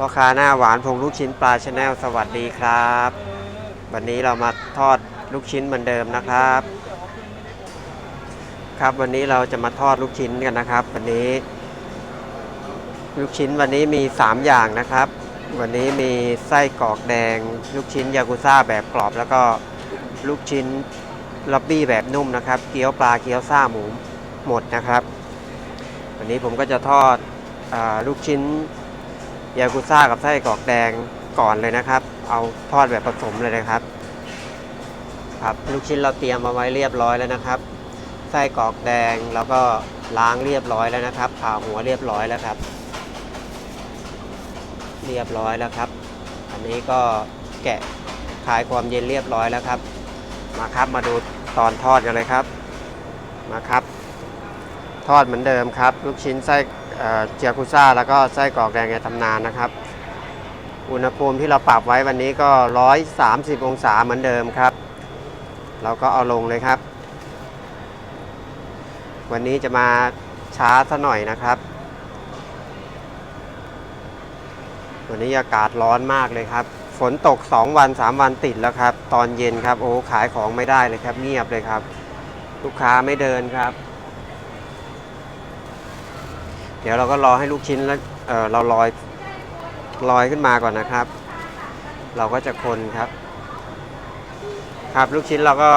พ่อค้าหน้าหวานพงลูกชิ้นปลาชาแนลสวัสดีครับ วันนี้เรามาทอดลูกชิ้นเหมือนเดิมนะครับ ครับวันนี้เราจะมาทอดลูกชิ้นกันนะครับ วันนี้ ลูกชิ้นวันนี้มี 3 อย่างนะครับ วันนี้มีไส้กรอกแดง ลูกชิ้นยากุซ่าแบบกรอบ แล้วก็ลูกชิ้นล็อบบี้แบบนุ่มนะครับ เกี๊ยวปลาเกี๊ยวซ่าหมูหมดนะครับ วันนี้ผมก็จะทอดอลูกชิ้น ยากุซ่ากับไส้กรอกแดงก่อนเลยนะครับ เอาทอดแบบผสมเลยนะครับ ครับลูกชิ้นเราเตรียมมาไว้เรียบร้อยแล้วนะครับ ไส้กรอกแดงแล้วก็ล้างเรียบร้อยแล้วนะครับผ่าหัวเรียบร้อยแล้วครับ เรียบร้อยแล้วครับ อันนี้ก็แกะคลายความเย็นเรียบร้อยแล้วครับ มาครับมาดูตอนทอดกันเลยครับ มาครับ ทอดเหมือนเดิมครับ ลูกชิ้นไส้ เจียกุซ่าแล้วก็ไส้กรอกแดงในตำนานนะครับ อุณหภูมิที่เราปรับไว้วันนี้ก็ 130 องศาเหมือนเดิมครับ เราก็เอาลงเลยครับ วันนี้จะมาช้าซะหน่อยนะครับ วันนี้อากาศร้อนมากเลยครับ ฝนตก 2 วัน 3 วันติดแล้วครับ ตอนเย็นครับ โอ้ขายของไม่ได้เลยครับ เงียบเลยครับ ลูกค้าไม่เดินครับ ดี๋ยวเราก็รอให้ลูกชิ้นแล้วเเราลอยลอยขึ้นมาก่อนนะครับ เราก็จะคนครับ ครับลูกชิ้นเราก็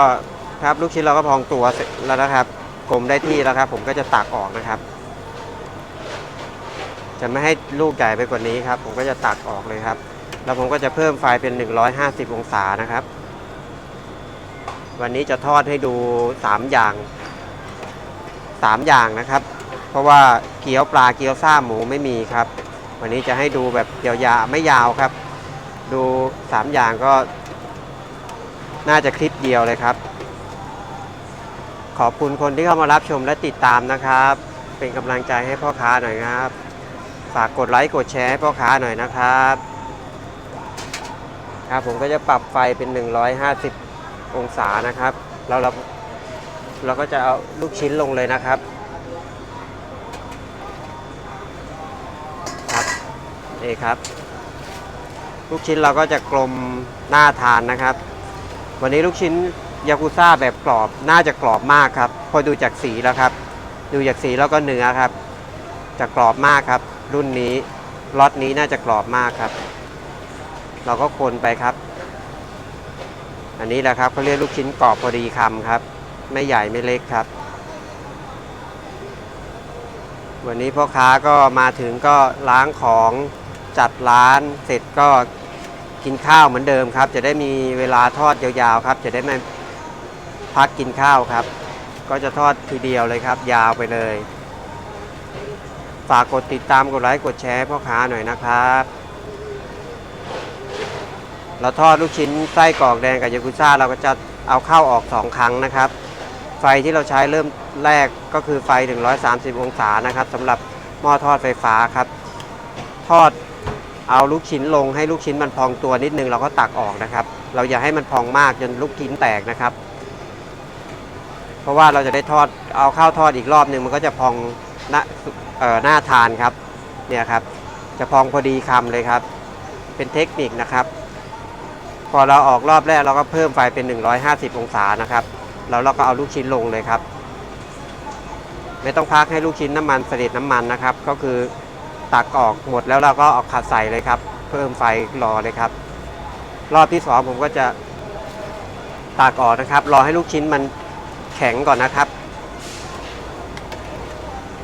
ครับลูกชิ้นเราก็พองตัวเสร็จแล้วนะครับกลมได้ที่แล้วครับ ผมก็จะตักออกนะครับ จะไม่ให้ลูกใหญ่ไปกว่านี้ครับ ผมก็จะตักออกเลยครับ แล้วผมก็จะเพิ่มไฟเป็น 150 องศานะครับ วันนี้จะทอดให้ดู 3 อย่าง 3 อย่างนะครับ เพราะว่าเกี๊ยวปลาเกี๊ยวซ่าหมูไม่มีครับ วันนี้จะให้ดูแบบยาวๆไม่ยาวครับ ดู 3 อย่างก็ น่าจะคลิปเดียวเลยครับ ขอบคุณคนที่เข้ามารับชมและติดตามนะครับ เป็นกำลังใจให้พ่อค้าหน่อยครับ ฝากกดไลค์กดแชร์ให้พ่อค้าหน่อยนะครับ ครับผมก็จะปรับไฟเป็น 150 องศานะครับแล้วเราเราก็จะเอาลูกชิ้นลงเลยนะครับครับ นี่ครับลูกชิ้นเราก็จะกลมน่าทานนะครับ วันนี้ลูกชิ้นยากุซ่าแบบกรอบน่าจะกรอบมากครับ พอดูจากสีแล้วครับ ดูจากสีแล้วก็เนื้อครับ จะกรอบมากครับ รุ่นนี้ล็อตนี้น่าจะกรอบมากครับ เราก็คนไปครับ อันนี้แหละครับเขาเรียกลูกชิ้นกรอบพอดีคำครับ ไม่ใหญ่ไม่เล็กครับ วันนี้พ่อค้าก็มาถึงก็ล้างของ จัดร้านเสร็จก็กินข้าวเหมือนเดิมครับ จะได้มีเวลาทอดยาวๆครับ จะได้ไม่พักกินข้าวครับ ก็จะทอดทีเดียวเลยครับ ยาวไปเลย ฝากกดติดตามกดไลค์กดแชร์พ่อค้าหน่อยนะครับ เราทอดลูกชิ้นไส้กรอกแดงกับยากุซ่าเราก็จะเอาเข้าออก 2 ครั้งนะครับ ไฟที่เราใช้เริ่มแรกก็คือไฟ 130 องศานะครับสำหรับหม้อทอดไฟฟ้าครับ ทอดเอาลูกชิ้นลงให้ลูกชิ้นมันพองตัวนิดนึงเราก็ตักออกนะครับ เราอย่าให้มันพองมากจนลูกชิ้นแตกนะครับ เพราะว่าเราจะได้ทอดเอาข้าวทอดอีกรอบหนึ่งมันก็จะพองหน้าเอ่อหน้าทานครับเนี่ยครับ จะพองพอดีคำเลยครับ เป็นเทคนิคนะครับ พอเราออกรอบแรกเราก็เพิ่มไฟเป็น 150 องศานะครับแล้วเราก็เอาลูกชิ้นลงเลยครับ ไม่ต้องพักให้ลูกชิ้นน้ำมันเสด็จน้ำมันนะครับ ก็คือ ตักออกหมดแล้วเราก็เอาขัดใส่เลยครับ เพิ่มไฟรอเลยครับ รอบที่สองผมก็จะตักออกนะครับ รอให้ลูกชิ้นมันแข็งก่อนนะครับ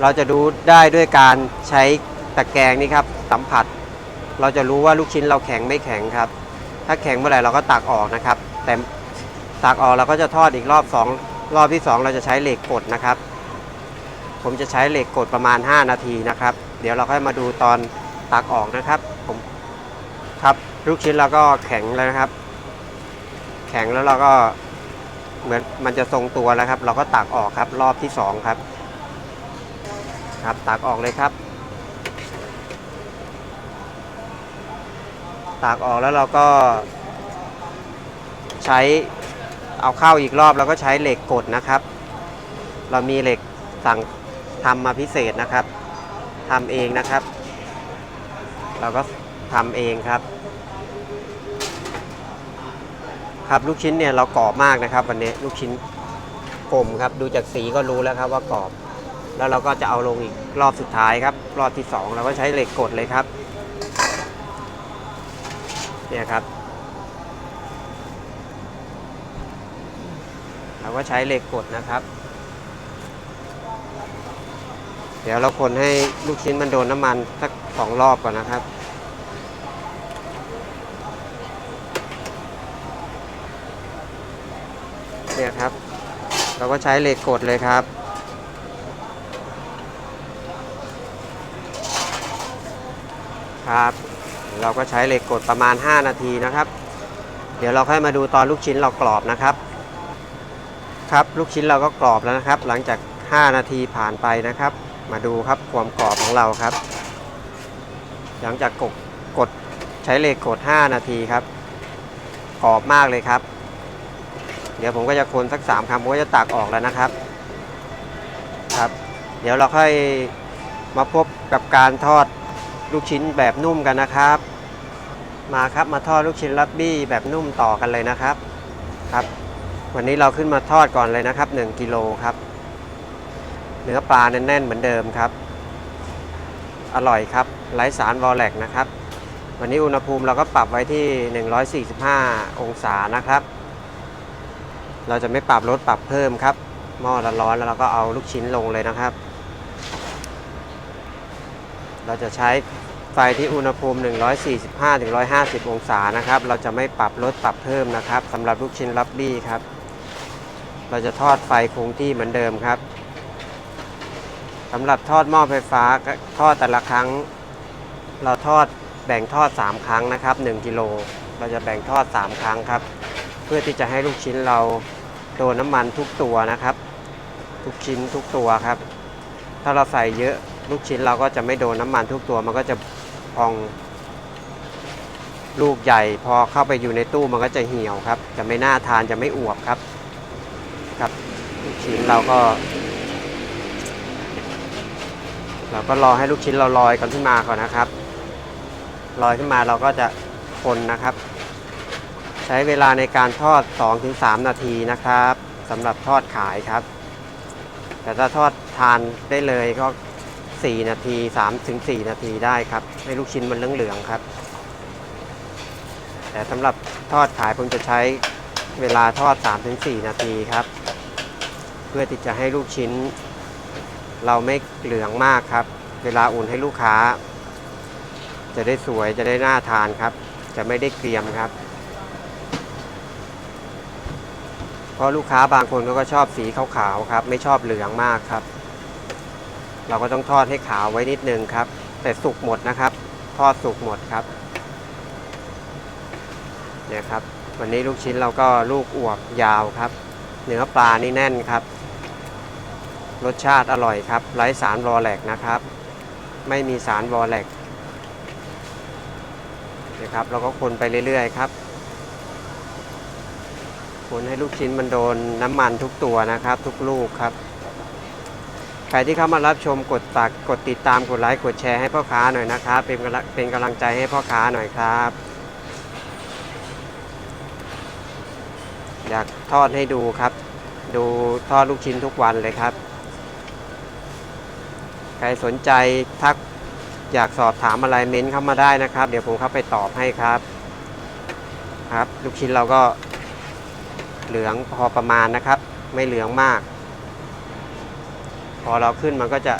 เราจะดูได้ด้วยการใช้ตะแกรงนี่ครับสัมผัส เราจะรู้ว่าลูกชิ้นเราแข็งไม่แข็งครับ ถ้าแข็งเมื่อไหร่เราก็ตักออกนะครับ แต่ตักออกเราก็จะทอดอีกรอบสองรอบที่สองเราจะใช้เหล็กกดนะครับ ผมจะใช้เหล็กกดประมาณ 5 นาทีนะครับ ดี๋ยวเราค่อยมาดูตอนตักออกนะครับผมครับลูกชิ้นเราก็แข็งแล้วนะครับ แข็งแล้วเราก็เหมือนมันจะทรงตัวแล้วครับ เราก็ตักออกครับ รอบที่สองครับ ครับตักออกเลยครับตากออกแล้วเราก็ ใช้เอาเข้าอีกรอบแล้วก็ใช้เหล็กกดนะครับ เรามีเหล็กสั่งทำมาพิเศษนะครับ ทำเองนะครับ เราก็ทำเองครับ ครับลูกชิ้นเนี่ยเรากรอบมากนะครับ วันนี้ลูกชิ้นกลมครับ ดูจากสีก็รู้แล้วครับว่ากรอบ แล้วเราก็จะเอาลงอีกรอบสุดท้ายครับ รอบที่สองเราก็ใช้เหล็กกดเลยครับ เนี่ยครับ เราก็ใช้เหล็กกดนะครับ เดี๋ยวเราคนให้ลูกชิ้นมันโดนน้ำมันสักสองรอบก่อนนะครับ เนี่ยครับ เราก็ใช้เหล็กกดเลยครับครับ เราก็ใช้เหล็กกดประมาณ 5 นาทีนะครับ เดี๋ยวเราค่อยมาดูตอนลูกชิ้นเรากรอบนะครับ ครับลูกชิ้นเราก็กรอบแล้วนะครับ หลังจาก 5 นาทีผ่านไปนะครับ มาดูครับความกรอบของเราครับ หลังจากกดกดใช้เล็กกด 5 นาทีครับกรอบมากเลยครับ เดี๋ยวผมก็จะคนสัก3คำผมก็จะตักออกแล้วนะครับครับ เดี๋ยวเราค่อยมาพบกับการทอดลูกชิ้นแบบนุ่มกันนะครับ มาครับมาทอดลูกชิ้นลับบี้แบบนุ่มต่อกันเลยนะครับครับ วันนี้เราขึ้นมาทอดก่อนเลยนะครับ 1กิโลครับ เนื้อปลาแน่นๆเหมือนเดิมครับ อร่อยครับไร้สารวอลแลกนะครับ วันนี้อุณหภูมิเราก็ปรับไว้ที่ 145 องศานะครับ เราจะไม่ปรับลดปรับเพิ่มครับ หม้อร้อนแล้วเราก็เอาลูกชิ้นลงเลยนะครับ เราจะใช้ไฟที่อุณหภูมิ 145-150 องศานะครับ เราจะไม่ปรับลดปรับเพิ่มนะครับสำหรับลูกชิ้นลับบี้ครับ เราจะทอดไฟคงที่เหมือนเดิมครับ สำหรับทอดหม้อไฟฟ้าทอดแต่ละครั้ง เราทอดแบ่งทอด 3 ครั้งนะครับ1กิโลเราจะแบ่งทอด 3 ครั้งครับ เพื่อที่จะให้ลูกชิ้นเราโดนน้ำมันทุกตัวนะครับ ทุกชิ้นทุกตัวครับ ถ้าเราใส่เยอะลูกชิ้นเราก็จะไม่โดนน้ำมันทุกตัวมันก็จะพองลูกใหญ่พอเข้าไปอยู่ในตู้มันก็จะเหี่ยวครับ จะไม่น่าทานจะไม่อวบครับ ครับ ลูกชิ้นเราก็ เราก็รอให้ลูกชิ้นเราลอยกันขึ้นมาก่อนนะครับ ลอยขึ้นมาเราก็จะคนนะครับ ใช้เวลาในการทอด 2-3 นาทีนะครับสำหรับทอดขายครับ แต่ถ้าทอดทานได้เลยก็ 4 นาที 3-4 นาทีได้ครับ ให้ลูกชิ้นมันเหลืองๆครับ แต่สำหรับทอดขายผมจะใช้เวลาทอด 3-4 นาทีครับ เพื่อที่จะให้ลูกชิ้น เราไม่เหลืองมากครับ เวลาอุ่นให้ลูกค้า จะได้สวยจะได้น่าทานครับ จะไม่ได้เกรียมครับ เพราะลูกค้าบางคนเขาก็ชอบสีขาวๆครับ ไม่ชอบเหลืองมากครับ เราก็ต้องทอดให้ขาวไว้นิดนึงครับ แต่สุกหมดนะครับ ทอดสุกหมดครับเนี่ยครับ วันนี้ลูกชิ้นเราก็ลูกอวบยาวครับ เนื้อปลานี่แน่นครับ รสชาติอร่อยครับ ไร้สารวอแลกนะครับ ไม่มีสารวอแลกนะครับเราก็คนไปเรื่อยๆครับ คนให้ลูกชิ้นมันโดนน้ำมันทุกตัวนะครับ ทุกลูกครับ ใครที่เข้ามารับชมกดฝากกดติดตามกดไลค์กดแชร์ให้พ่อค้าหน่อยนะครับ เป็นกำลังเป็นกำลังใจให้พ่อค้าหน่อยครับ อยากทอดให้ดูครับ ดูทอดลูกชิ้นทุกวันเลยครับ ใครสนใจทักอยากสอบถามอะไรเม้นเข้ามาได้นะครับ เดี๋ยวผมเข้าไปตอบให้ครับ ครับ ลูกชิ้นเราก็เหลืองพอประมาณนะครับ ไม่เหลืองมาก พอเราขึ้นมันก็จะ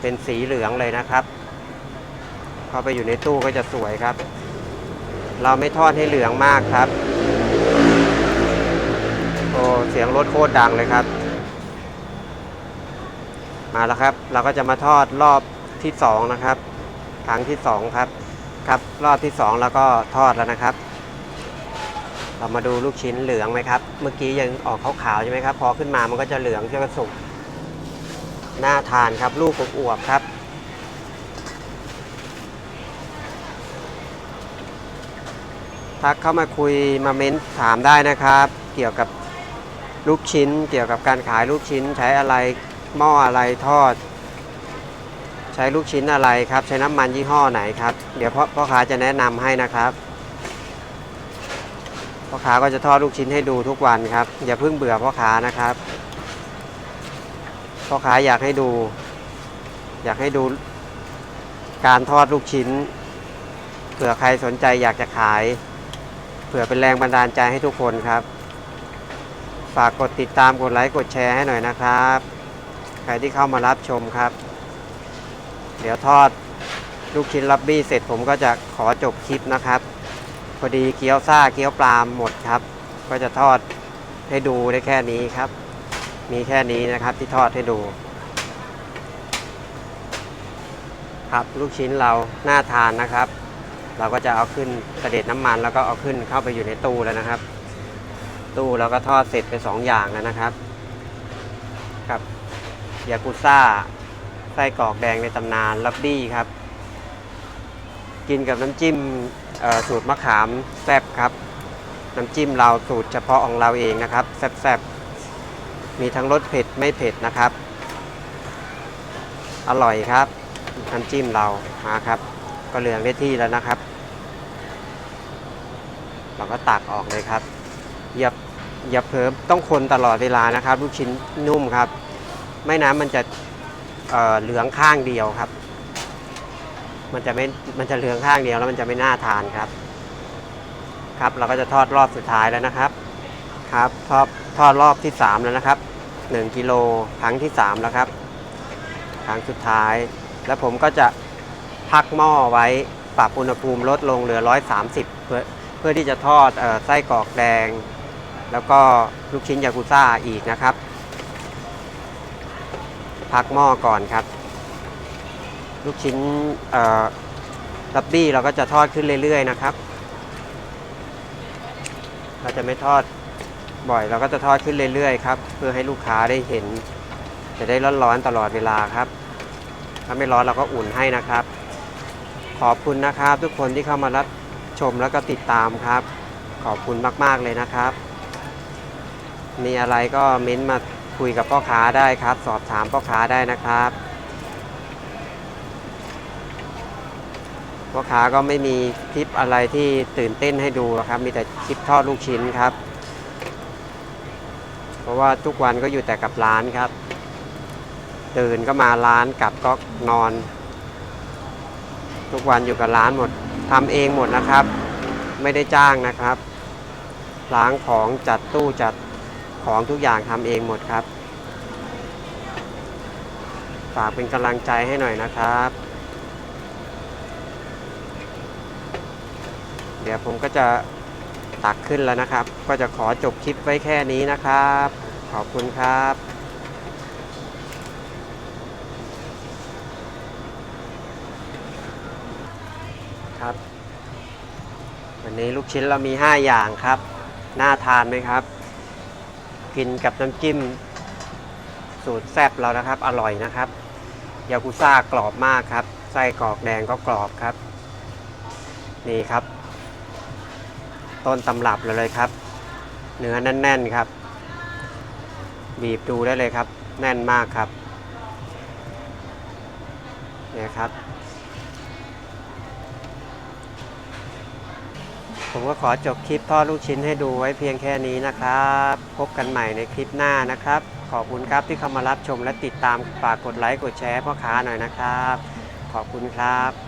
เป็นสีเหลืองเลยนะครับเข้าไปอยู่ในตู้ก็จะสวยครับ เราไม่ทอดให้เหลืองมากครับ โอ้เสียงรถโคตรดังเลยครับาแล้วครับ เราก็จะมาทอดรอบที่สองนะครับครั้งที่สองครับ ครับรอบที่สองแล้วก็ทอดแล้วนะครับ เรามาดูลูกชิ้นเหลืองไหมครับ เมื่อกี้ยังออกขาวๆใช่ไหมครับ พอขึ้นมามันก็จะเหลืองเชื่อสุกน่าทานครับ ลูกอวบๆครับทักเข้ามาคุยมาเม้นถามได้นะครับ เกี่ยวกับลูกชิ้น เกี่ยวกับการขายลูกชิ้นใช้อะไร หม้ออะไรทอด ใช้ลูกชิ้นอะไรครับ ใช้น้ำมันยี่ห้อไหนครับ เดี๋ยวพ่อพ่อค้าจะแนะนำให้นะครับพ่อค้าก็จะทอดลูกชิ้นให้ดูทุกวันครับ อย่าเพิ่งเบื่อพ่อค้านะครับพ่อค้าอยากให้ดู อยากให้ดูการทอดลูกชิ้นเผื่อใครสนใจอยากจะขายเผื่อเป็นแรงบันดาลใจให้ทุกคนครับ ฝากกดติดตามกดไลค์กดแชร์ให้หน่อยนะครับ รที่เข้ามารับชมครับ เดี๋ยวทอดลูกชิ้นลับบี้เสร็จผมก็จะขอจบคลิปนะครับ พอดีเกี๊ยวซ่าเกี๊ยวปลาหมดครับ ก็จะทอดให้ดูได้แค่นี้ครับ มีแค่นี้นะครับที่ทอดให้ดู ครับลูกชิ้นเราน่าทานนะครับ เราก็จะเอาขึ้นเสด็จน้ำมัน แล้วก็เอาขึ้นเข้าไปอยู่ในตู้แล้วนะครับ ตู้แล้วก็ทอดเสร็จไปสองอย่างแล้วนะครับครับ ยากุซ่า ไส้กรอกแดงในตำนานลับบี้ครับ กินกับน้ำจิ้มสูตรมะขามแซ่บครับ น้ำจิ้มเราสูตรเฉพาะของเราเองนะครับ แซ่บๆ มีทั้งรสเผ็ดไม่เผ็ดนะครับ อร่อยครับ น้ำจิ้มเรามาครับ ก็เหลืองได้ที่แล้วนะครับ เราก็ตักออกเลยครับอย่าอย่าเพิ่มต้องคนตลอดเวลานะครับ ลูกชิ้นนุ่มครับ ไม่น้ำมันจะเเหลืองข้างเดียวครับ มันจะไม่ มันจะเหลืองข้างเดียวแล้วมันจะไม่น่าทานครับ ครับ เราก็จะทอดรอบสุดท้ายแล้วนะครับ ครับ ทอด ทอดรอบที่ 3 แล้วนะครับ 1กิโลครั้งที่ 3 แล้วครับ ครั้งสุดท้าย แล้วผมก็จะพักหม้อไว้ปรับอุณหภูมิลดลงเหลือ 130 เพื่อเพื่อที่จะทอดออไส้กรอกแดง แล้วก็ลูกชิ้นยากุซ่าอีกนะครับ พักหม้อก่อนครับ ลูกชิ้นลับบี้เราก็จะทอดขึ้นเรื่อยๆนะครับ เราจะไม่ทอดบ่อยเราก็จะทอดขึ้นเรื่อยๆครับ เพื่อให้ลูกค้าได้เห็น จะได้ร้อนๆตลอดเวลาครับ ถ้าไม่ร้อนเราก็อุ่นให้นะครับ ขอบคุณนะครับ ทุกคนที่เข้ามารับชมแล้วก็ติดตามครับ ขอบคุณมากๆเลยนะครับ มีอะไรก็เม้นต์มา คุยกับพ่อค้าได้ครับ สอบถามพ่อค้าได้นะครับพ่อค้าก็ไม่มีคลิปอะไรที่ตื่นเต้นให้ดูครับ มีแต่คลิปทอดลูกชิ้นครับ เพราะว่าทุกวันก็อยู่แต่กับร้านครับ ตื่นก็มาร้านกลับก็นอน ทุกวันอยู่กับร้านหมดทำเองหมดนะครับ ไม่ได้จ้างนะครับล้างของจัดตู้จัด ของทุกอย่างทำเองหมดครับ ฝากเป็นกำลังใจให้หน่อยนะครับ เดี๋ยวผมก็จะตักขึ้นแล้วนะครับ ก็จะขอจบคลิปไว้แค่นี้นะครับ ขอบคุณครับครับ วันนี้ลูกชิ้นเรามี 5 อย่างครับ น่าทานไหมครับ กินกับน้ำจิ้ม สูตรแซ่บเรานะครับ อร่อยนะครับ ยากุซ่ากรอบมากครับ ไส้กรอกแดงก็กรอบครับ นี่ครับ ต้นตำรับเราเลยครับ เนื้อแน่น ๆครับ บีบดูได้เลยครับ แน่นมากครับเนี่ยครับ ผมก็ขอจบคลิปทอดลูกชิ้นให้ดูไว้เพียงแค่นี้นะครับ พบกันใหม่ในคลิปหน้านะครับ ขอบคุณครับที่เข้ามารับชมและติดตามฝากกดไลค์กดแชร์พ่อค้าหน่อยนะครับ ขอบคุณครับ